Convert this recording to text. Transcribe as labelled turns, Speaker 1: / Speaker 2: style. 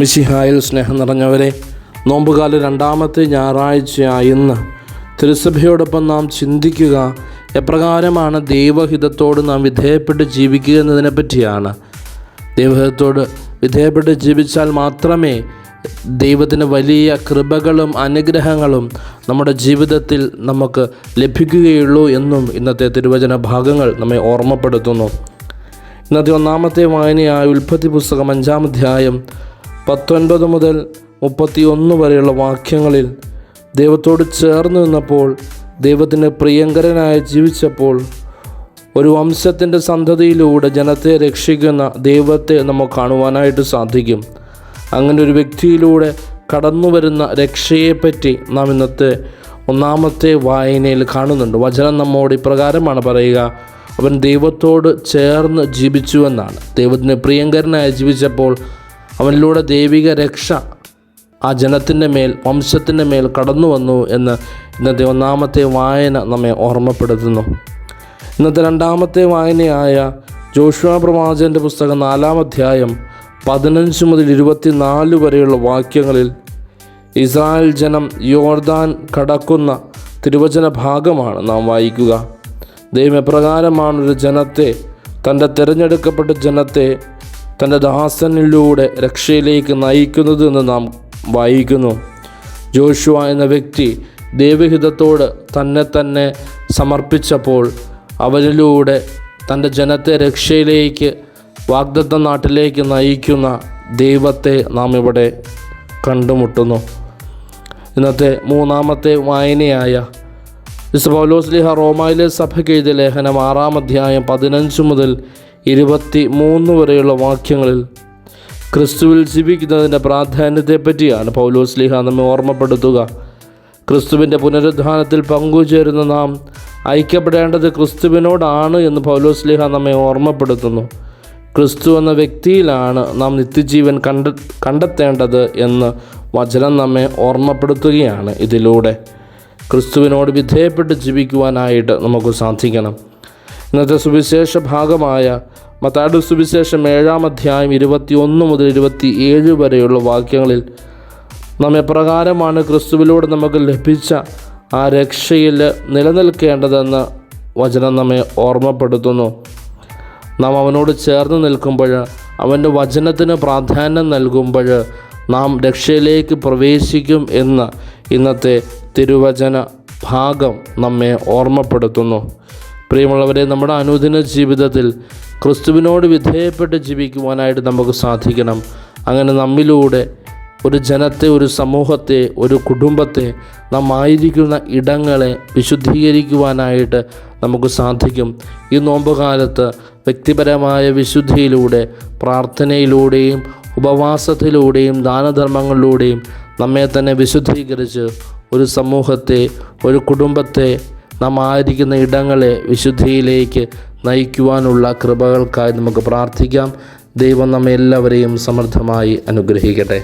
Speaker 1: മിശിഹായിൽ സ്നേഹം നിറഞ്ഞവരെ നോമ്പുകാല രണ്ടാമത്തെ ഞായറാഴ്ചയായ ഇന്ന് തിരുസഭയോടൊപ്പം നാം ചിന്തിക്കുക എപ്രകാരമാണ് ദൈവഹിതത്തോട് നാം വിധേയപ്പെട്ട് ജീവിക്കുക എന്നതിനെ പറ്റിയാണ്. ദൈവഹിതത്തോട് വിധേയപ്പെട്ട് ജീവിച്ചാൽ മാത്രമേ ദൈവത്തിന് വലിയ കൃപകളും അനുഗ്രഹങ്ങളും നമ്മുടെ ജീവിതത്തിൽ നമുക്ക് ലഭിക്കുകയുള്ളൂ എന്നും ഇന്നത്തെ തിരുവചന ഭാഗങ്ങൾ നമ്മെ ഓർമ്മപ്പെടുത്തുന്നു. ഇന്നത്തെ ഒന്നാമത്തെ വായനയായ ഉൽപ്പത്തി പുസ്തകം അഞ്ചാം അധ്യായം പത്തൊൻപത് മുതൽ മുപ്പത്തി ഒന്ന് വരെയുള്ള വാക്യങ്ങളിൽ ദൈവത്തോട് ചേർന്ന് നിന്നപ്പോൾ ദൈവത്തിന് പ്രിയങ്കരനായി ജീവിച്ചപ്പോൾ ഒരു വംശത്തിന്റെ സന്തതിയിലൂടെ ജനത്തെ രക്ഷിക്കുന്ന ദൈവത്തെ നമുക്ക് കാണുവാനായിട്ട് സാധിക്കും. അങ്ങനെ ഒരു വ്യക്തിയിലൂടെ കടന്നു വരുന്ന രക്ഷയെപ്പറ്റി നാം ഇന്നത്തെ ഒന്നാമത്തെ വായനയിൽ കാണുന്നുണ്ട്. വചനം നമ്മോട് ഇപ്രകാരമാണ് പറയുക അവൻ ദൈവത്തോട് ചേർന്ന് ജീവിച്ചു എന്നാണ്. ദൈവത്തിന് പ്രിയങ്കരനായി ജീവിച്ചപ്പോൾ അവനിലൂടെ ദൈവിക രക്ഷ ആ ജനത്തിന്റെ മേൽ വംശത്തിന്റെ മേൽ കടന്നു വന്നു എന്ന് ഇന്നത്തെ ഒന്നാമത്തെ വായന നമ്മെ ഓർമ്മപ്പെടുത്തുന്നു. ഇന്നത്തെ രണ്ടാമത്തെ വായനയായ ജോഷുവ പ്രവാചകന്റെ പുസ്തകം നാലാം അധ്യായം പതിനഞ്ച് മുതൽ ഇരുപത്തിനാല് വരെയുള്ള വാക്യങ്ങളിൽ ഇസ്രായേൽ ജനം യോർദാൻ കടക്കുന്ന തിരുവചന ഭാഗമാണ് നാം വായിക്കുക. ദൈവം എപ്രകാരമാണ് ഒരു ജനത്തെ തന്റെ തിരഞ്ഞെടുക്കപ്പെട്ട ജനത്തെ തന്റെ ദാസനിലൂടെ രക്ഷയിലേക്ക് നയിക്കുന്നത് എന്ന് നാം വായിക്കുന്നു. ജോഷുവ എന്ന വ്യക്തി ദൈവഹിതത്തോട് തന്നെ തന്നെ സമർപ്പിച്ചപ്പോൾ അവരിലൂടെ തന്റെ ജനത്തെ രക്ഷയിലേക്ക് വാഗ്ദത്ത നാട്ടിലേക്ക് നയിക്കുന്ന ദൈവത്തെ നാം ഇവിടെ കണ്ടുമുട്ടുന്നു. ഇന്നത്തെ മൂന്നാമത്തെ വായനയായ പൗലോസ്ലിഹ റോമായിലെ സഭയ്ക്ക് എഴുതിയ ലേഖനം ആറാം അധ്യായം പതിനഞ്ച് മുതൽ ഇരുപത്തി മൂന്ന് വരെയുള്ള വാക്യങ്ങളിൽ ക്രിസ്തുവിൽ ജീവിക്കുന്നതിന്റെ പ്രാധാന്യത്തെപ്പറ്റിയാണ് പൗലോസ്ലിഹ നമ്മെ ഓർമ്മപ്പെടുത്തുക. ക്രിസ്തുവിന്റെ പുനരുദ്ധാനത്തിൽ പങ്കുചേരുന്ന നാം ഐക്യപ്പെടേണ്ടത് ക്രിസ്തുവിനോടാണ് എന്ന് പൗലോസ് പൗലോസ്ലിഹ നമ്മെ ഓർമ്മപ്പെടുത്തുന്നു. ക്രിസ്തു എന്ന വ്യക്തിയിലാണ് നാം നിത്യജീവൻ കണ്ട കണ്ടെത്തേണ്ടത് എന്ന് വചനം നമ്മെ ഓർമ്മപ്പെടുത്തുകയാണ് ഇതിലൂടെ. ക്രിസ്തുവിനോട് വിധേയപ്പെട്ട് ജീവിക്കുവാനായിട്ട് നമുക്ക് സാധിക്കണം. ഇന്നത്തെ സുവിശേഷ ഭാഗമായ മത്താട് സുവിശേഷം ഏഴാം അധ്യായം ഇരുപത്തി ഒന്ന് മുതൽ ഇരുപത്തി ഏഴ് വരെയുള്ള വാക്യങ്ങളിൽ നാം എപ്രകാരമാണ് ക്രിസ്തുവിലൂടെ നമുക്ക് ലഭിച്ച ആ രക്ഷയിൽ നിലനിൽക്കേണ്ടതെന്ന് വചനം നമ്മെ ഓർമ്മപ്പെടുത്തുന്നു. നാം അവനോട് ചേർന്ന് നിൽക്കുമ്പോൾ അവന്റെ വചനത്തിന് പ്രാധാന്യം നൽകുമ്പോൾ നാം രക്ഷയിലേക്ക് പ്രവേശിക്കും എന്ന് ഇന്നത്തെ തിരുവചന ഭാഗം നമ്മെ ഓർമ്മപ്പെടുത്തുന്നു. പ്രിയമുള്ളവരെ നമ്മുടെ അനുദിന ജീവിതത്തിൽ ക്രിസ്തുവിനോട് വിധേയപ്പെട്ട് ജീവിക്കുവാനായിട്ട് നമുക്ക് സാധിക്കണം. അങ്ങനെ നമ്മിലൂടെ ഒരു ജനത്തെ ഒരു സമൂഹത്തെ ഒരു കുടുംബത്തെ നാം ആയിരിക്കുന്ന ഇടങ്ങളെ വിശുദ്ധീകരിക്കുവാനായിട്ട് നമുക്ക് സാധിക്കും. ഈ നോമ്പുകാലത്ത് വ്യക്തിപരമായ വിശുദ്ധിയിലൂടെ പ്രാർത്ഥനയിലൂടെയും ഉപവാസത്തിലൂടെയും ദാനധർമ്മങ്ങളിലൂടെയും നമ്മെ തന്നെ വിശുദ്ധീകരിച്ച് ഒരു സമൂഹത്തെ ഒരു കുടുംബത്തെ നാം ആയിരിക്കുന്ന ഇടങ്ങളെ വിശുദ്ധിയിലേക്ക് നയിക്കുവാനുള്ള കൃപകൾക്കായി നമുക്ക് പ്രാർത്ഥിക്കാം. ദൈവം നമ്മെല്ലാവരെയും സമൃദ്ധമായി അനുഗ്രഹിക്കട്ടെ.